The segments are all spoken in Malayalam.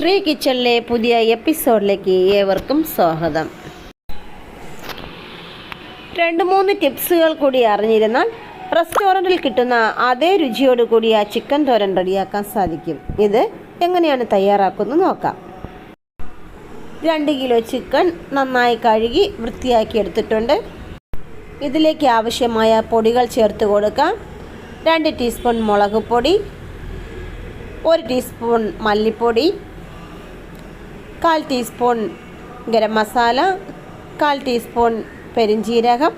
ട്രീ കിച്ചണിലെ പുതിയ എപ്പിസോഡിലേക്ക് ഏവർക്കും സ്വാഗതം. രണ്ട് മൂന്ന് ടിപ്സുകൾ കൂടി അറിഞ്ഞിരുന്നാൽ റെസ്റ്റോറന്റിൽ കിട്ടുന്ന അതേ രുചിയോട് കൂടിയ ചിക്കൻ തോരൻ റെഡിയാക്കാൻ സാധിക്കും. ഇത് എങ്ങനെയാണ് തയ്യാറാക്കുന്നത് നോക്കാം. രണ്ട് കിലോ ചിക്കൻ നന്നായി കഴുകി വൃത്തിയാക്കി എടുത്തിട്ടുണ്ട്. ഇതിലേക്ക് ആവശ്യമായ പൊടികൾ ചേർത്ത് കൊടുക്കാം. രണ്ട് ടീസ്പൂൺ മുളക് പൊടി ഒരു ടീസ്പൂൺ മല്ലിപ്പൊടി കാൽ ടീസ്പൂൺ ഗരം മസാല കാൽ ടീസ്പൂൺ പെരിഞ്ജീരകം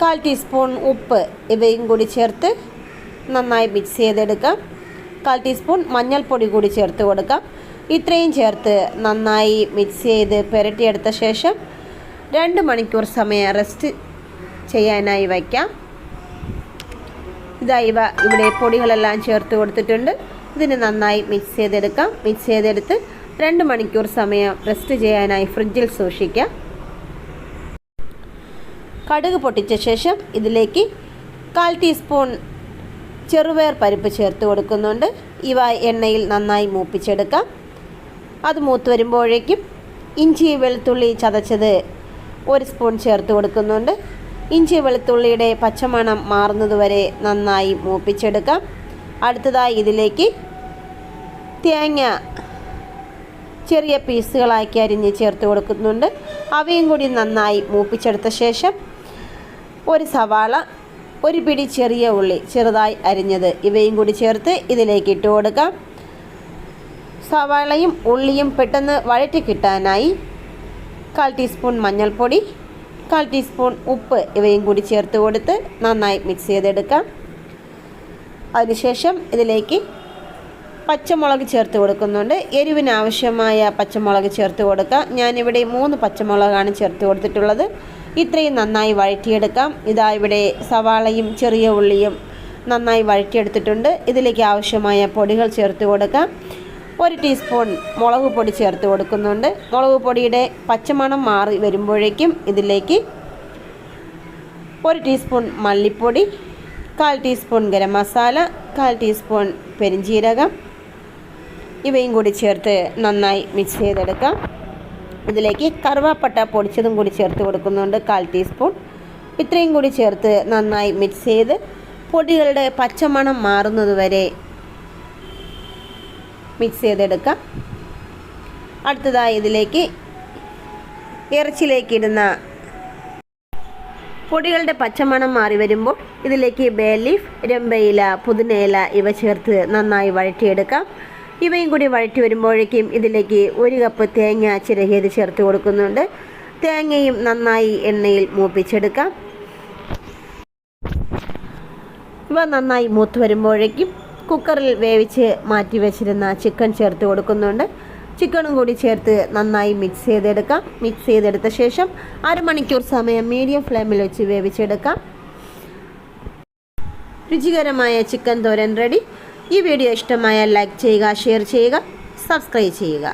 കാൽ ടീസ്പൂൺ ഉപ്പ് ഇവയും കൂടി ചേർത്ത് നന്നായി മിക്സ് ചെയ്തെടുക്കാം. കാൽ ടീസ്പൂൺ മഞ്ഞൾപ്പൊടി കൂടി ചേർത്ത് കൊടുക്കാം. ഇത്രയും ചേർത്ത് നന്നായി മിക്സ് ചെയ്ത് പുരട്ടിയെടുത്ത ശേഷം രണ്ട് മണിക്കൂർ സമയം റെസ്റ്റ് ചെയ്യാനായി വയ്ക്കാം. ഇതാ ഇവ ഇവിടെ പൊടികളെല്ലാം ചേർത്ത് കൊടുത്തിട്ടുണ്ട്. ഇതിന് നന്നായി മിക്സ് ചെയ്തെടുക്കാം. മിക്സ് ചെയ്തെടുത്ത് രണ്ട് മണിക്കൂർ സമയം റെസ്റ്റ് ചെയ്യാനായി ഫ്രിഡ്ജിൽ സൂക്ഷിക്കാം കടുക് പൊട്ടിച്ച ശേഷം ഇതിലേക്ക് കാൽ ടീസ്പൂൺ ചെറുപയർ പരിപ്പ് ചേർത്ത് കൊടുക്കുന്നുണ്ട്. ഇവ എണ്ണയിൽ നന്നായി മൂപ്പിച്ചെടുക്കാം. അത് മൂത്ത് വരുമ്പോഴേക്കും ഇഞ്ചി വെളുത്തുള്ളി ചതച്ചത് ഒരു സ്പൂൺ ചേർത്ത് കൊടുക്കുന്നുണ്ട്. ഇഞ്ചി വെളുത്തുള്ളിയുടെ പച്ചമണം മാറുന്നതുവരെ നന്നായി മൂപ്പിച്ചെടുക്കാം. അടുത്തതായി ഇതിലേക്ക് തേങ്ങ ചെറിയ പീസുകളാക്കി അരിഞ്ഞ് ചേർത്ത് കൊടുക്കുന്നുണ്ട്. അവയും കൂടി നന്നായി മൂപ്പിച്ചെടുത്ത ശേഷം ഒരു സവാള ഒരു പിടി ചെറിയ ഉള്ളി ചെറുതായി അരിഞ്ഞത് ഇവയും കൂടി ചേർത്ത് ഇതിലേക്ക് ഇട്ട് കൊടുക്കാം. സവാളയും ഉള്ളിയും പെട്ടെന്ന് വഴറ്റി കിട്ടാനായി കാൽ ടീസ്പൂൺ മഞ്ഞൾപ്പൊടി കാൽ ടീസ്പൂൺ ഉപ്പ് ഇവയും കൂടി ചേർത്ത് കൊടുത്ത് നന്നായി മിക്സ് ചെയ്തെടുക്കാം. അതിനുശേഷം ഇതിലേക്ക് പച്ചമുളക് ചേർത്ത് കൊടുക്കുന്നുണ്ട്. എരിവിനാവശ്യമായ പച്ചമുളക് ചേർത്ത് കൊടുക്കാം. ഞാനിവിടെ മൂന്ന് പച്ചമുളകാണ് ചേർത്ത് കൊടുത്തിട്ടുള്ളത്. ഇത്രയും നന്നായി വഴറ്റിയെടുക്കാം. ഇതാ ഇവിടെ സവാളയും ചെറിയ ഉള്ളിയും നന്നായി വഴറ്റിയെടുത്തിട്ടുണ്ട്. ഇതിലേക്ക് ആവശ്യമായ പൊടികൾ ചേർത്ത് കൊടുക്കാം. ഒരു ടീസ്പൂൺ മുളക് പൊടി ചേർത്ത് കൊടുക്കുന്നുണ്ട്. മുളക് പൊടിയുടെ പച്ചമണം മാറി വരുമ്പോഴേക്കും ഇതിലേക്ക് ഒരു ടീസ്പൂൺ മല്ലിപ്പൊടി കാൽ ടീസ്പൂൺ ഗരം മസാല കാൽ ടീസ്പൂൺ പെരിഞ്ജീരകം ഇവയും കൂടി ചേർത്ത് നന്നായി മിക്സ് ചെയ്തെടുക്കാം. ഇതിലേക്ക് കറുവാപ്പട്ട പൊടിച്ചതും കൂടി ചേർത്ത് കൊടുക്കുന്നുണ്ട് കാൽ ടീസ്പൂൺ ഇത്രയും കൂടി ചേർത്ത് നന്നായി മിക്സ് ചെയ്ത് പൊടികളുടെ പച്ചമണം മാറുന്നത് വരെ മിക്സ് ചെയ്തെടുക്കാം. അടുത്തതായി ഇതിലേക്ക് ഇറച്ചിയിലേക്ക് ഇടുന്ന പൊടികളുടെ പച്ചമണം മാറി വരുമ്പോൾ ഇതിലേക്ക് ബേ ലീഫ് രമ്പയില പുതിനയില ഇവ ചേർത്ത് നന്നായി വഴറ്റിയെടുക്കാം. ഇവയും കൂടി വഴറ്റി വരുമ്പോഴേക്കും ഇതിലേക്ക് ഒരു കപ്പ് തേങ്ങ ചിരകിയത് ചേർത്ത് കൊടുക്കുന്നുണ്ട്. തേങ്ങയും നന്നായി എണ്ണയിൽ മൂപ്പിച്ചെടുക്കാം. ഇവ നന്നായി മൂത്ത് വരുമ്പോഴേക്കും കുക്കറിൽ വേവിച്ച് മാറ്റി വെച്ചിരുന്ന ചിക്കൻ ചേർത്ത് കൊടുക്കുന്നുണ്ട്. ചിക്കനും കൂടി ചേർത്ത് നന്നായി മിക്സ് ചെയ്തെടുക്കാം. മിക്സ് ചെയ്തെടുത്ത ശേഷം അരമണിക്കൂർ സമയം മീഡിയം ഫ്ലെയിമിൽ വെച്ച് വേവിച്ചെടുക്കാം. രുചികരമായ ചിക്കൻ തോരൻ റെഡി. ഈ വീഡിയോ ഇഷ്ടമായാൽ ലൈക്ക് ചെയ്യുക ഷെയർ ചെയ്യുക സബ്സ്ക്രൈബ് ചെയ്യുക.